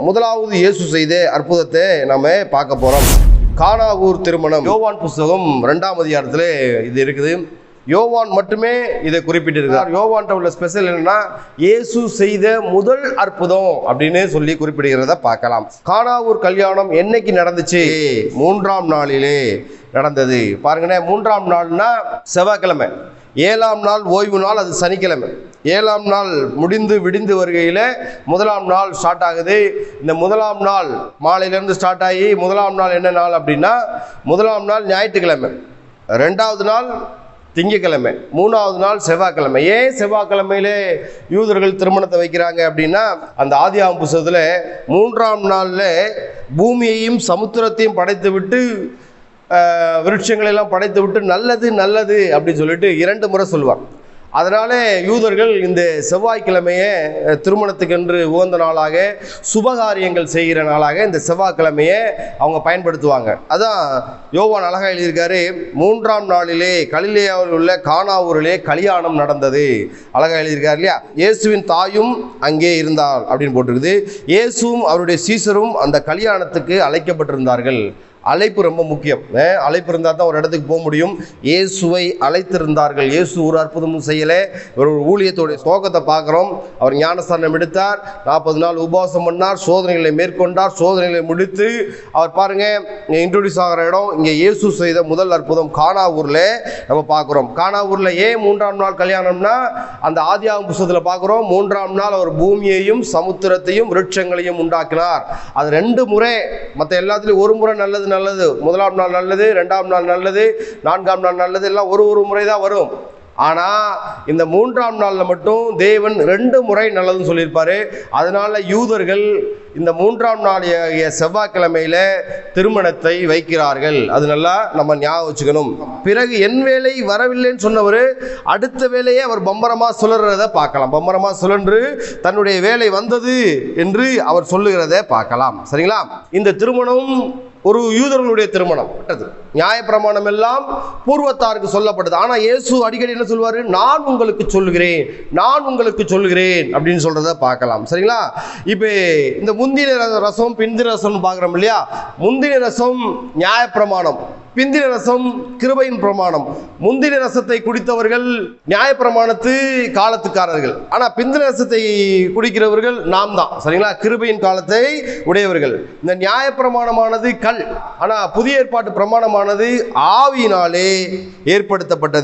முதலாவது இயேசு செய்த அற்புதத்தை நாம பார்க்க போறோம். கானாவூர் திருமணம். யோவான் புஸ்தகம் ரெண்டாம் அதிகாரத்தில் இது இருக்குது. யோவான் மட்டுமே இதை குறிப்பிட்டிருக்கிறார். யோவான்ட்ட உள்ள ஸ்பெஷல் என்னன்னா இயேசு செய்த முதல் அற்புதம் அப்படின்னு சொல்லி குறிப்பிடுகிறத பார்க்கலாம். கானாவூர் கல்யாணம் என்னைக்கு நடந்துச்சு? மூன்றாம் நாளிலே நடந்தது. பாருங்கண்ணே மூன்றாம் நாள்னா செவ்வாய்க்கிழமை. ஏழாம் நாள் ஓய்வு நாள் அது சனிக்கிழமை. ஏழாம் நாள் முடிந்து விடிந்து வருகையில் முதலாம் நாள் ஸ்டார்ட் ஆகுது. இந்த முதலாம் நாள் மாலையிலேருந்து ஸ்டார்ட் ஆகி முதலாம் நாள் என்ன நாள் அப்படின்னா முதலாம் நாள் ஞாயிற்றுக்கிழமை. ரெண்டாவது நாள் திங்கக்கிழமை. மூணாவது நாள் செவ்வாய்க்கிழமை. ஏன் செவ்வாய்க்கிழமையிலே யூதர்கள் திருமணத்தை வைக்கிறாங்க அப்படின்னா அந்த ஆதியாம் புஸ்தகத்தில் மூன்றாம் நாளில் பூமியையும் சமுத்திரத்தையும் படைத்து விட்டு ஆஹ், எல்லாம் படைத்து விட்டு நல்லது நல்லது அப்படின்னு சொல்லிட்டு இரண்டு முறை சொல்லுவார் அதனாலே யூதர்கள் இந்த செவ்வாய்க்கிழமையை திருமணத்துக்கென்று உகந்த நாளாக சுபகாரியங்கள் செய்கிற நாளாக இந்த செவ்வாய்க்கிழமையை அவங்க பயன்படுத்துவாங்க. அதான் யோவான் அழகா எழுதியிருக்காரு மூன்றாம் நாளிலே கலிலேயாவில் உள்ள கானாவூரிலே கல்யாணம் நடந்தது. அழகா எழுதியிருக்காரு இல்லையா? இயேசுவின் தாயும் அங்கே இருந்தாள் அப்படின்னு போட்டிருக்குது. இயேசுவும் அவருடைய சீசரும் அந்த கல்யாணத்துக்கு அழைக்கப்பட்டிருந்தார்கள். அழைப்பு ரொம்ப முக்கியம். அழைப்பு இருந்தால் தான் ஒரு இடத்துக்கு போக முடியும். இயேசுவை அழைத்திருந்தார்கள். இயேசு ஒரு அற்புதமும் செய்யலை. ஒரு ஊழியத்தோடைய சோகத்தை பார்க்குறோம். அவர் ஞானஸ்தானம் எடுத்தார். நாற்பது நாள் உபவாசம் பண்ணார். சோதனைகளை மேற்கொண்டார். சோதனைகளை முடித்து அவர் பாருங்க இன்ட்ரடியூஸ் ஆகிற இடம் இங்கே இயேசு செய்த முதல் அற்புதம் கானாவூரில் நம்ம பார்க்குறோம். கானாவூரில் ஏன் மூன்றாம் நாள் கல்யாணம்னா அந்த ஆதியாகும் புஸ்தத்தில் பார்க்குறோம். மூன்றாம் நாள் அவர் பூமியையும் சமுத்திரத்தையும் விருட்சங்களையும் உண்டாக்கினார். அது ரெண்டு முறை மற்ற எல்லாத்துலேயும் ஒரு முறை நல்லது நல்லது முதலாம் நாள் நல்லது ரெண்டாம் நாள் நல்லது நான்காம் நாள் நல்லது எல்லாம் ஒரு ஒரு முறை தான் வரும். ஆனால் இந்த மூன்றாம் நாளில் மட்டும் தேவன் ரெண்டு முறை நல்லதுன்னு சொல்லியிருப்பாரு. அதனால யூதர்கள் இந்த மூன்றாம் நாள் ஆகிய செவ்வாய்க்கிழமையில திருமணத்தை வைக்கிறார்கள். அது நல்லா நம்ம ஞாபகம் வச்சுக்கணும். பிறகு என் வேலை வரவில்லைன்னு சொன்னவர் அடுத்த வேலையை அவர் பம்பரமா சுழறத பார்க்கலாம். பம்பரமா சுழன்று தன்னுடைய வேலை வந்தது என்று அவர் சொல்லுகிறத பார்க்கலாம். சரிங்களா? இந்த திருமணம் ஒரு யூதர்களுடைய திருமணம் நியாயப்பிரமாணம் எல்லாம் பூர்வத்தாருக்கு சொல்லப்படுது ஆனால் இயேசு அடிக்கடி என்ன சொல்வார்? நான் உங்களுக்கு சொல்லுகிறேன் நான் உங்களுக்கு சொல்கிறேன் அப்படின்னு சொல்கிறத பார்க்கலாம். சரிங்களா? இப்போ இந்த முந்தின ரசம் பிந்தின ரசம்னு பார்க்குறோம் இல்லையா? முந்தின ரசம் நியாயப்பிரமாணம். பிந்தின ரசம் கிருபையின் பிரமாணம். முந்தின ரசத்தை குடித்தவர்கள் நியாயப்பிரமாணத்து காலத்துக்காரர்கள். ஆனால் பிந்தின ரசத்தை குடிக்கிறவர்கள் நாம் தான் சரிங்களா? கிருபையின் காலத்தை உடையவர்கள். இந்த நியாயப்பிரமாணமானது கல். ஆனால் புதிய ஏற்பாட்டு பிரமாணமானது ஆவியினாலே ஏற்படுத்தப்பட்டது.